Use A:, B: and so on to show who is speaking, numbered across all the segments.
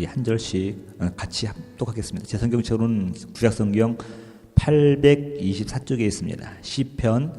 A: 우리 한 절씩 어, 같이 합독하겠습니다. 제 성경책으로는 구약성경 824쪽에 있습니다. 시편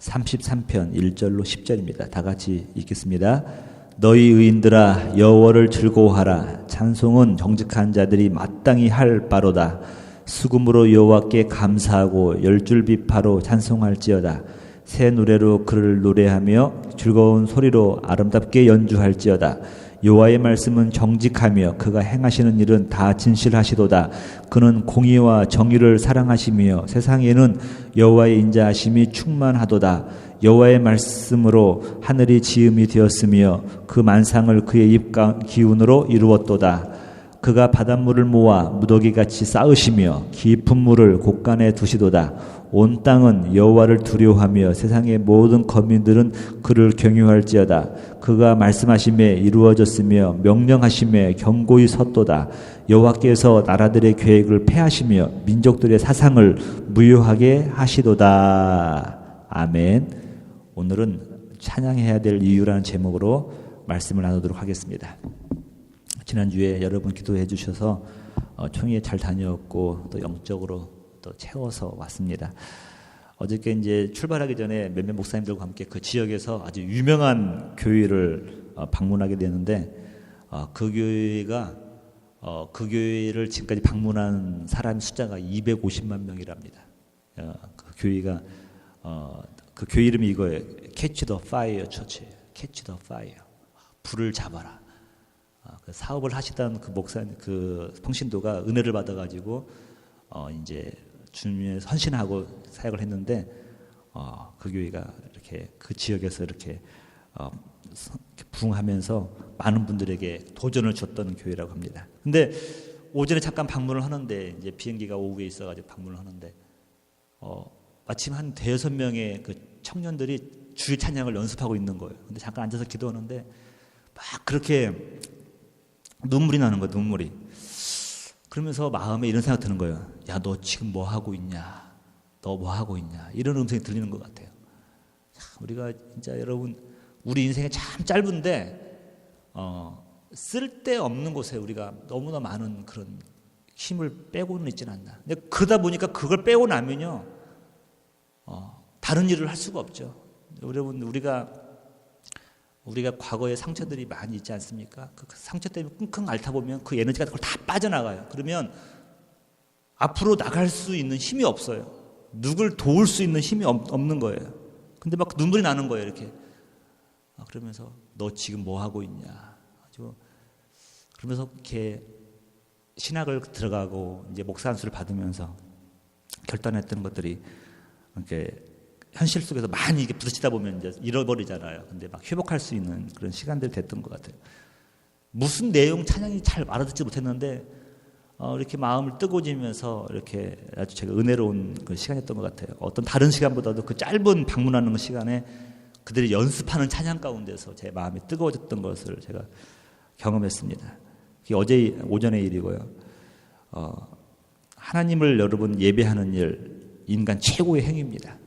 A: 33편 1절로 10절입니다. 다 같이 읽겠습니다. 너희 의인들아 여호와를 즐거워하라 찬송은 정직한 자들이 마땅히 할 바로다 수금으로 여호와께 감사하고 열줄 비파로 찬송할지어다 새 노래로 그를 노래하며 즐거운 소리로 아름답게 연주할지어다 여호와의 말씀은 정직하며 그가 행하시는 일은 다 진실하시도다. 그는 공의와 정의를 사랑하시며 세상에는 여호와의 인자하심이 충만하도다. 여호와의 말씀으로 하늘이 지음이 되었으며 그 만상을 그의 입 기운으로 이루었도다. 그가 바닷물을 모아 무더기같이 쌓으시며 깊은 물을 곳간에 두시도다. 온 땅은 여호와를 두려워하며 세상의 모든 거민들은 그를 경유할지어다. 그가 말씀하심에 이루어졌으며 명령하심에 경고히 섰도다. 여호와께서 나라들의 계획을 폐하시며 민족들의 사상을 무효하게 하시도다. 아멘. 오늘은 찬양해야 될 이유라는 제목으로 말씀을 나누도록 하겠습니다. 지난주에 여러분 기도해 주셔서 어, 총회 잘 다녀왔고 또 영적으로 또 채워서 왔습니다. 어저께 이제 출발하기 전에 몇몇 목사님들과 함께 그 지역에서 아주 유명한 교회를 어, 방문하게 되는데 어, 그 교회가 어, 그 교회를 지금까지 방문한 사람 숫자가 250만 명이랍니다. 그 교회가 그 교회 이름이 이거예요. 캐치 더 파이어 처치예요. 캐치 더 파이어. 불을 잡아라. 그 사업을 하시던 그 목사님 그 성신도가 은혜를 받아가지고 어 이제 주님에 헌신하고 사역을 했는데 어, 그 교회가 이렇게 그 지역에서 이렇게 어, 부흥하면서 많은 분들에게 도전을 줬던 교회라고 합니다. 근데 오전에 잠깐 방문을 하는데 이제 비행기가 오후에 있어가지고 방문을 하는데 어, 마침 한 대여섯 명의 그 청년들이 주일 찬양을 연습하고 있는 거예요. 근데 잠깐 앉아서 기도하는데 막 그렇게 눈물이 나는 거예요. 눈물이. 그러면서 마음에 이런 생각 드는 거예요. 야, 너 지금 뭐 하고 있냐? 너 뭐 하고 있냐? 이런 음성이 들리는 것 같아요. 우리가 진짜 여러분, 우리 인생이 참 짧은데, 어, 쓸데없는 곳에 우리가 너무나 많은 그런 힘을 빼고는 있지는 않나. 근데 그러다 보니까 그걸 빼고 나면요, 어, 다른 일을 할 수가 없죠. 여러분, 우리가 우리가 과거에 상처들이 많이 있지 않습니까? 그 상처 때문에 끙끙 앓다 보면 그 에너지가 그걸 다 빠져나가요. 그러면 앞으로 나갈 수 있는 힘이 없어요. 누굴 도울 수 있는 힘이 없는 거예요. 근데 막 눈물이 나는 거예요, 이렇게. 아, 그러면서 너 지금 뭐 하고 있냐. 그러면서 이렇게 신학을 들어가고 이제 목사 안수를 받으면서 결단했던 것들이 이렇게 현실 속에서 많이 이게 부딪히다 보면 이제 잃어버리잖아요. 근데 막 회복할 수 있는 그런 시간들이 됐던 것 같아요. 무슨 내용 찬양이 잘 알아듣지 못했는데 어, 이렇게 마음을 뜨거워지면서 이렇게 아주 제가 은혜로운 그 시간이었던 것 같아요. 어떤 다른 시간보다도 그 짧은 방문하는 시간에 그들이 연습하는 찬양 가운데서 제 마음이 뜨거워졌던 것을 제가 경험했습니다. 어제 오전의 일이고요. 어, 하나님을 여러분 예배하는 일 인간 최고의 행위입니다.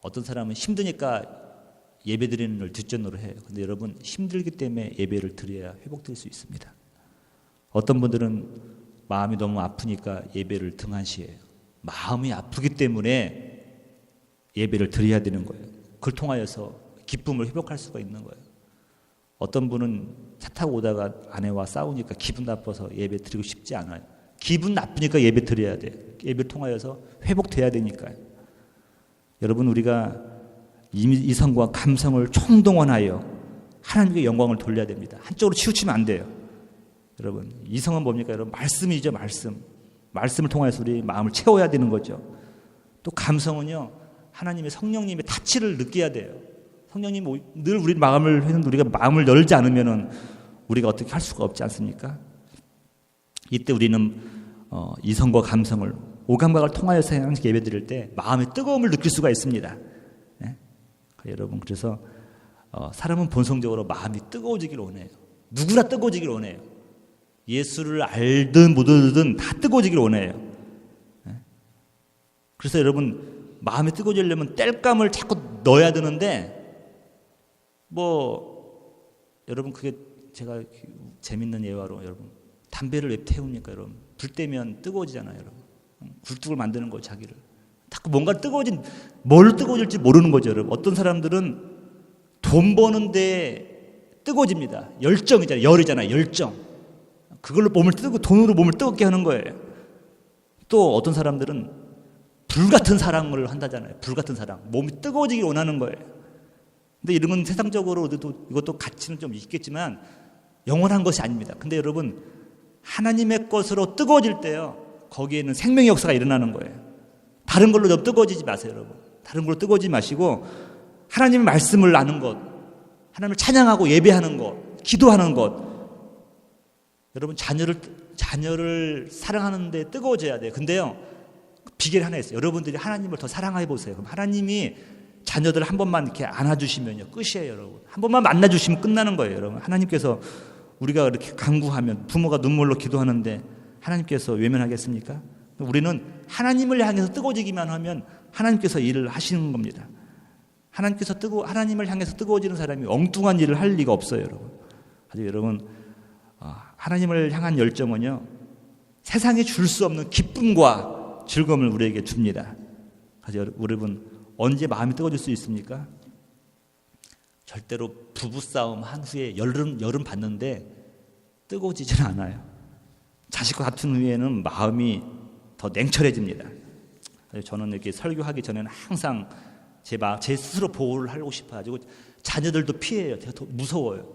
A: 어떤 사람은 힘드니까 예배 드리는 걸 뒷전으로 해요. 근데 여러분 힘들기 때문에 예배를 드려야 회복될 수 있습니다. 어떤 분들은 마음이 너무 아프니까 예배를 등한시해요. 마음이 아프기 때문에 예배를 드려야 되는 거예요. 그걸 통하여서 기쁨을 회복할 수가 있는 거예요. 어떤 분은 차 타고 오다가 아내와 싸우니까 기분 나빠서 예배 드리고 싶지 않아요. 기분 나쁘니까 예배 드려야 돼. 예배를 통하여서 회복돼야 되니까요. 여러분 우리가 이성과 감성을 총동원하여 하나님께 영광을 돌려야 됩니다. 한쪽으로 치우치면 안 돼요. 여러분 이성은 뭡니까? 여러분 말씀이죠 말씀. 말씀을 통해서 우리 마음을 채워야 되는 거죠. 또 감성은요 하나님의 성령님의 타치를 느껴야 돼요. 성령님 늘 우리 마음을 해는 우리가 마음을 열지 않으면은 우리가 어떻게 할 수가 없지 않습니까? 이때 우리는 어, 이성과 감성을 오감각을 통하여서 항상 예배 드릴 때 마음의 뜨거움을 느낄 수가 있습니다. 네? 여러분 그래서 어, 사람은 본성적으로 마음이 뜨거워지기를 원해요. 누구나 뜨거워지기를 원해요. 예수를 알든 못 알든 다 뜨거워지기를 원해요. 네? 그래서 여러분 마음이 뜨거워지려면 땔감을 자꾸 넣어야 되는데 뭐 여러분 그게 제가 재밌는 예화로 여러분 담배를 왜 태웁니까 여러분? 불 때면 뜨거워지잖아요 여러분. 굴뚝을 만드는 거 자기를. 자꾸 뭔가 뜨거워진 뭘 뜨거워질지 모르는 거죠 여러분. 어떤 사람들은 돈 버는데 뜨거워집니다. 열정이잖아요. 열이잖아요. 열정. 그걸로 몸을 뜨고 돈으로 몸을 뜨겁게 하는 거예요. 또 어떤 사람들은 불 같은 사랑을 한다잖아요. 불 같은 사랑. 몸이 뜨거워지길 원하는 거예요. 근데 이런 건 세상적으로 이것도 가치는 좀 있겠지만 영원한 것이 아닙니다. 근데 여러분 하나님의 것으로 뜨거워질 때요. 거기에는 생명의 역사가 일어나는 거예요. 다른 걸로 좀 뜨거워지지 마세요, 여러분. 다른 걸로 뜨거워지지 마시고 하나님의 말씀을 아는 것, 하나님을 찬양하고 예배하는 것, 기도하는 것. 여러분 자녀를 자녀를 사랑하는데 뜨거워져야 돼요. 근데요. 비결 하나 있어요. 여러분들이 하나님을 더 사랑해 보세요. 그럼 하나님이 자녀들 한 번만 이렇게 안아주시면요. 끝이에요, 여러분. 한 번만 만나주시면 끝나는 거예요, 여러분. 하나님께서 우리가 이렇게 강구하면 부모가 눈물로 기도하는데 하나님께서 외면하겠습니까? 우리는 하나님을 향해서 뜨거워지기만 하면 하나님께서 일을 하시는 겁니다. 하나님께서 뜨거 하나님을 향해서 뜨거워지는 사람이 엉뚱한 일을 할 리가 없어요, 여러분. 아주 여러분 어, 하나님을 향한 열정은요 세상에 줄수 없는 기쁨과 즐거움을 우리에게 줍니다. 아주 여러분 언제 마음이 뜨거워질 수 있습니까? 절대로 부부 싸움 한 후에 여름 여름 봤는데 뜨거워지질 않아요. 자식과 같은 후에는 마음이 더 냉철해집니다. 저는 이렇게 설교하기 전에는 항상 제, 마, 제 스스로 보호를 하고 싶어가지고 자녀들도 피해요. 제가 더 무서워요.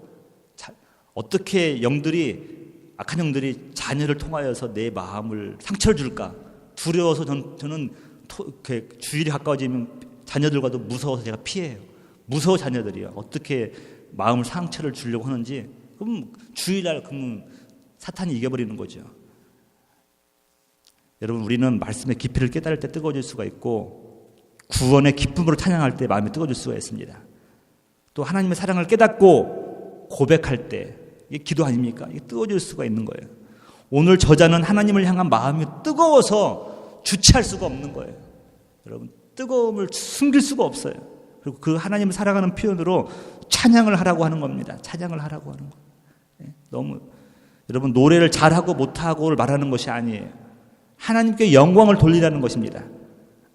A: 자, 어떻게 영들이 악한 영들이 자녀를 통하여서 내 마음을 상처를 줄까 두려워서 전, 저는 토, 주일이 가까워지면 자녀들과도 무서워서 제가 피해요. 무서워 자녀들이요. 어떻게 마음을 상처를 주려고 하는지 그럼 주일날 그러면 사탄이 이겨버리는 거죠. 여러분 우리는 말씀의 깊이를 깨달을 때 뜨거워질 수가 있고 구원의 기쁨으로 찬양할 때 마음이 뜨거워질 수가 있습니다. 또 하나님의 사랑을 깨닫고 고백할 때 이게 기도 아닙니까? 이게 뜨거워질 수가 있는 거예요. 오늘 저자는 하나님을 향한 마음이 뜨거워서 주체할 수가 없는 거예요. 여러분 뜨거움을 숨길 수가 없어요. 그리고 그 하나님을 사랑하는 표현으로 찬양을 하라고 하는 겁니다. 찬양을 하라고 하는 거. 예, 너무 여러분 노래를 잘하고 못하고를 말하는 것이 아니에요. 하나님께 영광을 돌리라는 것입니다.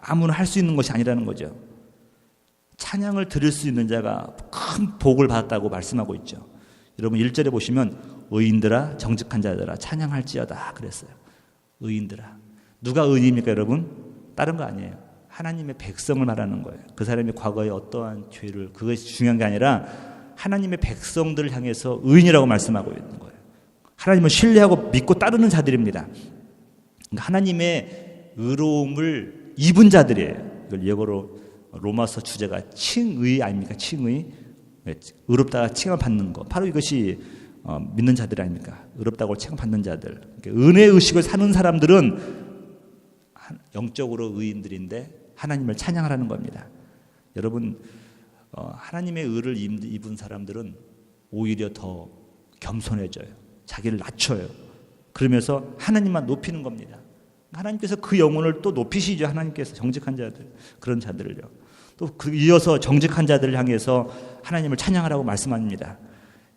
A: 아무나 할 수 있는 것이 아니라는 거죠. 찬양을 들을 수 있는 자가 큰 복을 받았다고 말씀하고 있죠. 여러분 1절에 보시면 의인들아 정직한 자들아 찬양할지어다 그랬어요. 의인들아. 누가 의인입니까 여러분? 다른 거 아니에요. 하나님의 백성을 말하는 거예요. 그 사람이 과거에 어떠한 죄를 그것이 중요한 게 아니라 하나님의 백성들을 향해서 의인이라고 말씀하고 있는 거예요. 하나님을 신뢰하고 믿고 따르는 자들입니다. 그러니까 하나님의 의로움을 입은 자들이에요. 이걸 예고로 로마서 주제가 칭의 아닙니까? 칭의. 네, 의롭다가 칭을 받는 거. 바로 이것이 어, 믿는 자들 아닙니까? 의롭다고 칭을 받는 자들. 그러니까 은혜 의식을 사는 사람들은 영적으로 의인들인데 하나님을 찬양하라는 겁니다. 여러분 어, 하나님의 의를 입은 사람들은 오히려 더 겸손해져요. 자기를 낮춰요. 그러면서 하나님만 높이는 겁니다. 하나님께서 그 영혼을 또 높이시죠. 하나님께서 정직한 자들 그런 자들을요. 또 그 이어서 정직한 자들을 향해서 하나님을 찬양하라고 말씀합니다.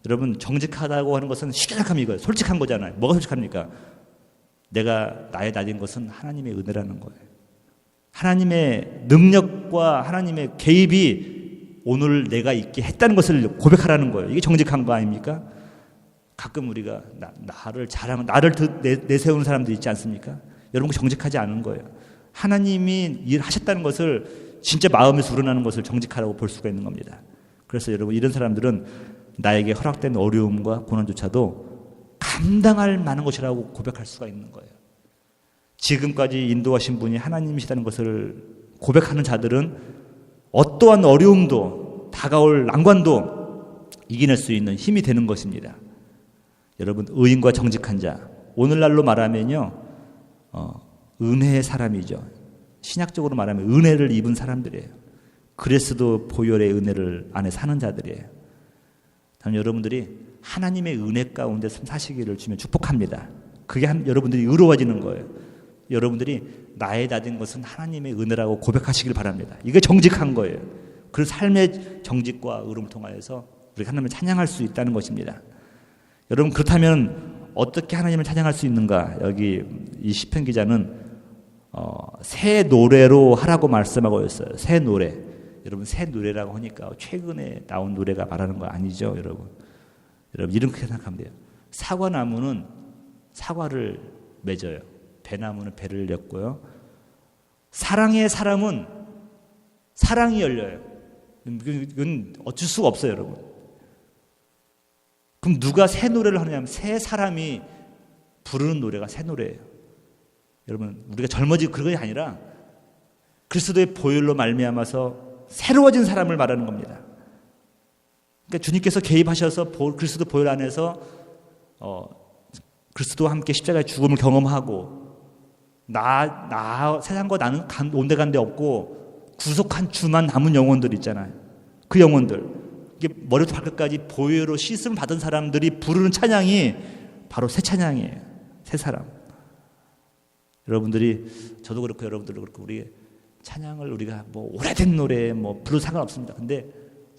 A: 여러분 정직하다고 하는 것은 생각하면 이거예요. 솔직한 거잖아요. 뭐가 솔직합니까? 내가 나에 달린 것은 하나님의 은혜라는 거예요. 하나님의 능력과 하나님의 개입이 오늘 내가 있게 했다는 것을 고백하라는 거예요. 이게 정직한 거 아닙니까? 가끔 우리가 나, 를 자랑, 나를 내세우는 사람들 있지 않습니까? 여러분 정직하지 않은 거예요. 하나님이 일하셨다는 것을 진짜 마음에서 우러나는 것을 정직하라고 볼 수가 있는 겁니다. 그래서 여러분 이런 사람들은 나에게 허락된 어려움과 고난조차도 감당할 만한 것이라고 고백할 수가 있는 거예요. 지금까지 인도하신 분이 하나님이시다는 것을 고백하는 자들은 어떠한 어려움도 다가올 난관도 이겨낼 수 있는 힘이 되는 것입니다. 여러분 의인과 정직한 자 오늘날로 말하면요 어, 은혜의 사람이죠. 신약적으로 말하면 은혜를 입은 사람들이에요. 그리스도 보혈의 은혜를 안에 사는 자들이에요. 다음 여러분들이 하나님의 은혜 가운데 사시기를 주면 축복합니다. 그게 한, 여러분들이 의로워지는 거예요. 여러분들이 나에 다진 것은 하나님의 은혜라고 고백하시길 바랍니다. 이게 정직한 거예요. 그 삶의 정직과 의로움을 통하여서 우리 하나님을 찬양할 수 있다는 것입니다. 여러분 그렇다면 어떻게 하나님을 찬양할 수 있는가? 여기 이 시편 기자는 어, 새 노래로 하라고 말씀하고 있어요. 새 노래. 여러분 새 노래라고 하니까 최근에 나온 노래가 말하는 거 아니죠, 여러분. 여러분 이렇게 생각하면 돼요. 사과나무는 사과를 맺어요. 배나무는 배를 엮고요. 사랑의 사람은 사랑이 열려요. 이건 어쩔 수가 없어요, 여러분. 그럼 누가 새 노래를 하냐면 새 사람이 부르는 노래가 새 노래예요. 여러분, 우리가 젊어지고 그런 게 아니라 그리스도의 보혈로 말미암아서 새로워진 사람을 말하는 겁니다. 그러니까 주님께서 개입하셔서 그리스도 보혈 안에서 어, 그리스도와 함께 십자가의 죽음을 경험하고 나, 나 세상과 나는 온데간데 없고 구속한 주만 남은 영혼들 있잖아요. 그 영혼들 머리부터 발끝까지 보혈로 씻음 받은 사람들이 부르는 찬양이 바로 새 찬양이에요. 새 사람. 여러분들이 저도 그렇고 여러분들도 그렇고 우리 찬양을 우리가 뭐 오래된 노래 뭐 불러도 상관없습니다. 근데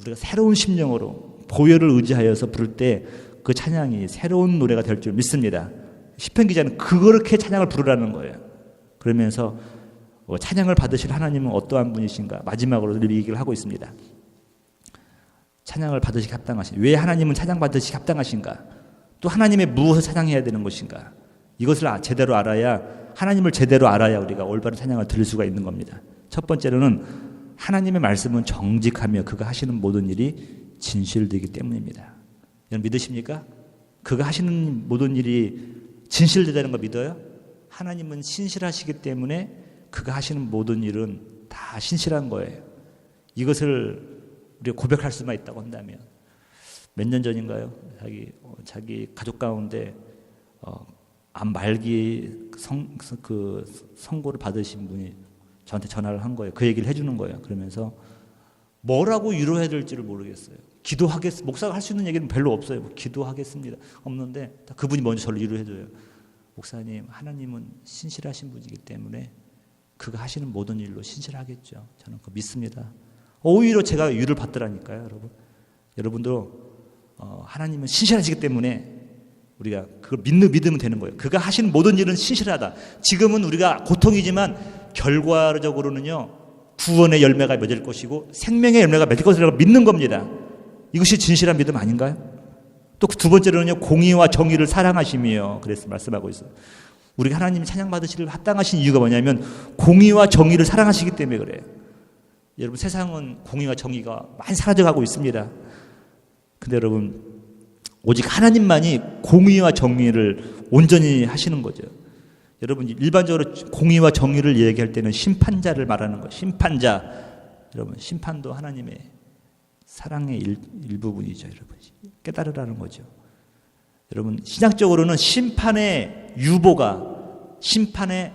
A: 우리가 새로운 심령으로 보혈을 의지하여서 부를 때 그 찬양이 새로운 노래가 될 줄 믿습니다. 시편 기자는 그렇게 찬양을 부르라는 거예요. 그러면서 뭐 찬양을 받으실 하나님은 어떠한 분이신가 마지막으로 늘 얘기를 하고 있습니다. 찬양을 받으시기 합당하신 왜 하나님은 찬양 받으시기 합당하신가? 또 하나님의 무엇을 찬양해야 되는 것인가? 이것을 아, 제대로 알아야 하나님을 제대로 알아야 우리가 올바른 찬양을 들을 수가 있는 겁니다. 첫 번째로는 하나님의 말씀은 정직하며 그가 하시는 모든 일이 진실되기 때문입니다. 여러분 믿으십니까? 그가 하시는 모든 일이 진실되다는 거 믿어요? 하나님은 신실하시기 때문에 그가 하시는 모든 일은 다 신실한 거예요. 이것을 우리가 고백할 수만 있다고 한다면 몇 년 전인가요? 자기 어, 자기 가족 가운데 어, 암 말기 성, 그 선고를 받으신 분이 저한테 전화를 한 거예요. 그 얘기를 해주는 거예요. 그러면서 뭐라고 위로해야 될지를 모르겠어요. 기도하겠, 목사가 할 수 있는 얘기는 별로 없어요. 뭐 기도하겠습니다. 없는데 그분이 먼저 저를 위로해줘요. 목사님, 하나님은 신실하신 분이기 때문에 그가 하시는 모든 일로 신실하겠죠. 저는 그 믿습니다. 오히려 제가 위를 받더라니까요, 여러분. 여러분도 어, 하나님은 신실하시기 때문에 우리가 그걸 믿는 믿으면 되는 거예요. 그가 하시는 모든 일은 신실하다. 지금은 우리가 고통이지만 결과적으로는요 구원의 열매가 맺을 것이고 생명의 열매가 맺을 것이라고 믿는 겁니다. 이것이 진실한 믿음 아닌가요? 또 두 번째로는요 공의와 정의를 사랑하시며 그래서 말씀하고 있어요. 우리가 하나님이 찬양 받으시를 합당하신 이유가 뭐냐면 공의와 정의를 사랑하시기 때문에 그래요. 여러분 세상은 공의와 정의가 많이 사라져가고 있습니다. 근데 여러분 오직 하나님만이 공의와 정의를 온전히 하시는 거죠. 여러분 일반적으로 공의와 정의를 얘기할 때는 심판자를 말하는 거예요. 심판자. 여러분 심판도 하나님의 사랑의 일, 부분이죠 여러분. 깨달으라는 거죠. 여러분 신학적으로는 심판의 유보가 심판의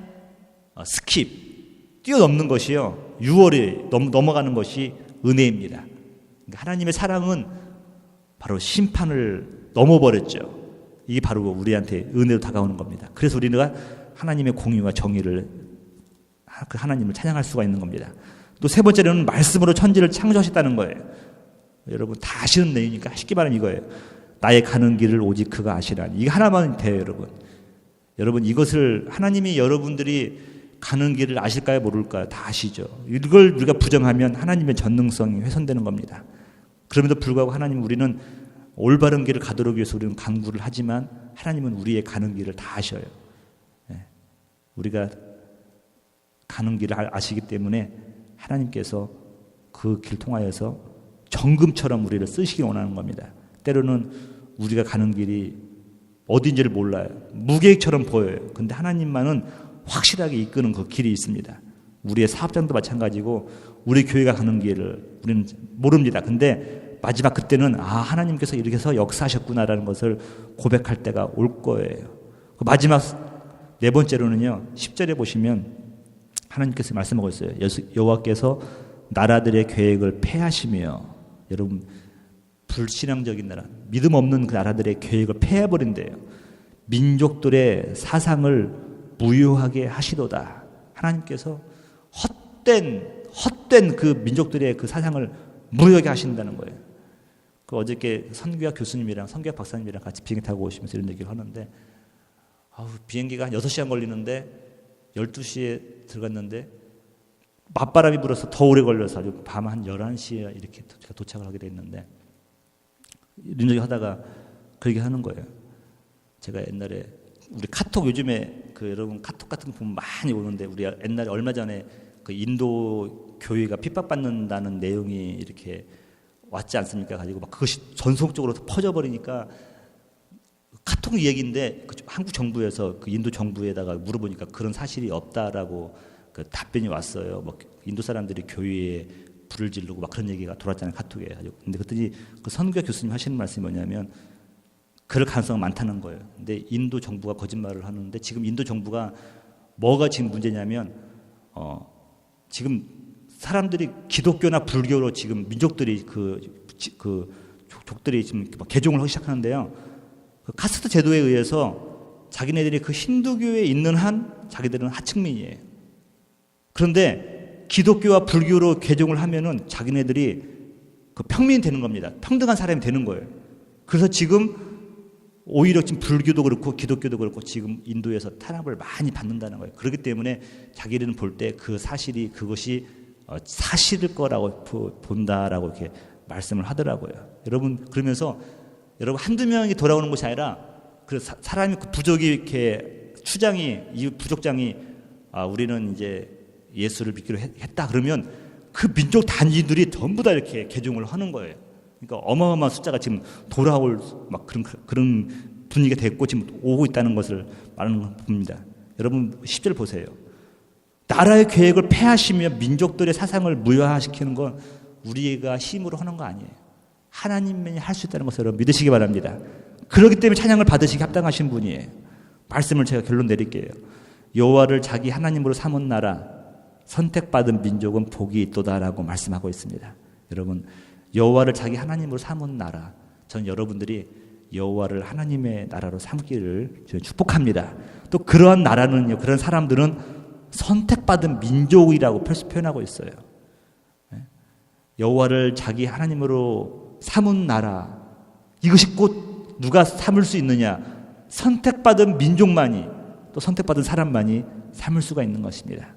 A: 어, 스킵 뛰어넘는 것이요. 6월에 넘어가는 것이 은혜입니다. 그러니까 하나님의 사랑은 바로 심판을 넘어버렸죠. 이게 바로 우리한테 은혜로 다가오는 겁니다. 그래서 우리가 하나님의 공의와 정의를 그 하나님을 찬양할 수가 있는 겁니다. 또 세 번째로는 말씀으로 천지를 창조하셨다는 거예요. 여러분 다 아시는 내용이니까 쉽게 말하면 이거예요. 나의 가는 길을 오직 그가 아시라니. 이게 하나만 돼요, 여러분. 여러분 이것을 하나님이 여러분들이 가는 길을 아실까요, 모를까요? 다 아시죠. 이걸 우리가 부정하면 하나님의 전능성이 훼손되는 겁니다. 그럼에도 불구하고 하나님 우리는 올바른 길을 가도록 위해서 우리는 강구를 하지만 하나님은 우리의 가는 길을 다 아셔요. 예. 우리가 가는 길을 아시기 때문에 하나님께서 그 길 통하여서 정금처럼 우리를 쓰시기 원하는 겁니다. 때로는 우리가 가는 길이 어딘지를 몰라요. 무계획처럼 보여요. 근데 하나님만은 확실하게 이끄는 그 길이 있습니다. 우리의 사업장도 마찬가지고 우리 교회가 가는 길을 우리는 모릅니다. 근데 마지막 그때는 아 하나님께서 이렇게 해서 역사하셨구나라는 것을 고백할 때가 올 거예요. 그 마지막 네 번째로는요. 10절에 보시면 하나님께서 말씀하고 있어요. 여호와께서 나라들의 계획을 폐하시며 여러분 불신앙적인 나라, 믿음 없는 그 나라들의 계획을 폐해버린대요. 민족들의 사상을 무효하게 하시도다. 하나님께서 헛된 헛된 그 민족들의 그 사상을 무효하게 하신다는 거예요. 그 어저께 선교학 교수님이랑 선교학 박사님이랑 같이 비행기 타고 오시면서 이런 얘기를 하는데 아우 비행기가 한 6시간 걸리는데 12시에 들어갔는데 맞바람이 불어서 더 오래 걸려서 아주 밤 한 11시에 이렇게 제가 도착을 하게 됐는데 이런 얘기 하다가 그 얘기 하는 거예요. 제가 옛날에 우리 카톡 요즘에 그 여러분 카톡 같은 거 보면 많이 오는데 우리 옛날에 얼마 전에 그 인도 교회가 핍박받는다는 내용이 이렇게 왔지 않습니까? 가지고 막 그것이 전속적으로 퍼져 버리니까 카톡 얘기인데 그 한국 정부에서 그 인도 정부에다가 물어보니까 그런 사실이 없다라고 그 답변이 왔어요. 뭐 인도 사람들이 교회에 불을 지르고 막 그런 얘기가 돌았잖아요 카톡에. 근데 그랬더니 그 선교 교수님 하시는 말씀이 뭐냐면 그럴 가능성은 많다는 거예요. 근데 인도 정부가 거짓말을 하는데 지금 인도 정부가 뭐가 지금 문제냐면 어 지금 사람들이 기독교나 불교로 지금 민족들이 그, 지- 그 족- 족들이 지금 막 개종을 하기 시작하는데요. 그 카스트 제도에 의해서 자기네들이 그 힌두교에 있는 한 자기들은 하층민이에요. 그런데 기독교와 불교로 개종을 하면은 자기네들이 그 평민이 되는 겁니다. 평등한 사람이 되는 거예요. 그래서 지금 오히려 지금 불교도 그렇고 기독교도 그렇고 지금 인도에서 탄압을 많이 받는다는 거예요. 그렇기 때문에 자기들은 볼 때 그 사실이 그것이 어, 사실일 거라고 보- 본다라고 이렇게 말씀을 하더라고요. 여러분 그러면서 여러분 한두 명이 돌아오는 것이 아니라 그 사, 사람이 그 부족이 이렇게 추장이 이 부족장이 아 우리는 이제 예수를 믿기로 했, 했다 그러면 그 민족 단위들이 전부 다 이렇게 개종을 하는 거예요. 그러니까 어마어마한 숫자가 지금 돌아올 막 그런 그런 분위기가 됐고 지금 오고 있다는 것을 말하는 겁니다. 여러분 10절 보세요. 나라의 계획을 폐하시며 민족들의 사상을 무효화시키는 건 우리가 힘으로 하는 거 아니에요. 하나님만이 할 수 있다는 것을 여러분 믿으시기 바랍니다. 그렇기 때문에 찬양을 받으시기 합당하신 분이에요. 말씀을 제가 결론 내릴게요. 여호와를 자기 하나님으로 삼은 나라 선택받은 민족은 복이 있도다라고 말씀하고 있습니다. 여러분 여호와를 자기 하나님으로 삼은 나라 전 여러분들이 여호와를 하나님의 나라로 삼기를 축복합니다. 또 그러한 나라는요. 그런 사람들은 선택받은 민족이라고 표- 표현하고 있어요. 예? 여호와를 자기 하나님으로 삼은 나라 이것이 곧 누가 삼을 수 있느냐 선택받은 민족만이 또 선택받은 사람만이 삼을 수가 있는 것입니다.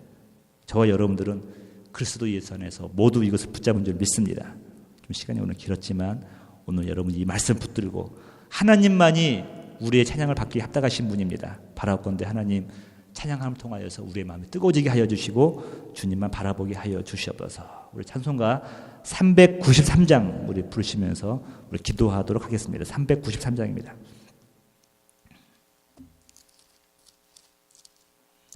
A: 저와 여러분들은 그리스도 예수 안에서 모두 이것을 붙잡은 줄 믿습니다. 좀 시간이 오늘 길었지만 오늘 여러분 이 말씀 붙들고 하나님만이 우리의 찬양을 받기 합당하신 분입니다. 바라건대 하나님 찬양함을 통하여서 우리의 마음이 뜨거워지게 하여 주시고 주님만 바라보게 하여 주시옵소서. 우리 찬송가 393장 우리 부르시면서 우리 기도하도록 하겠습니다. 393장입니다.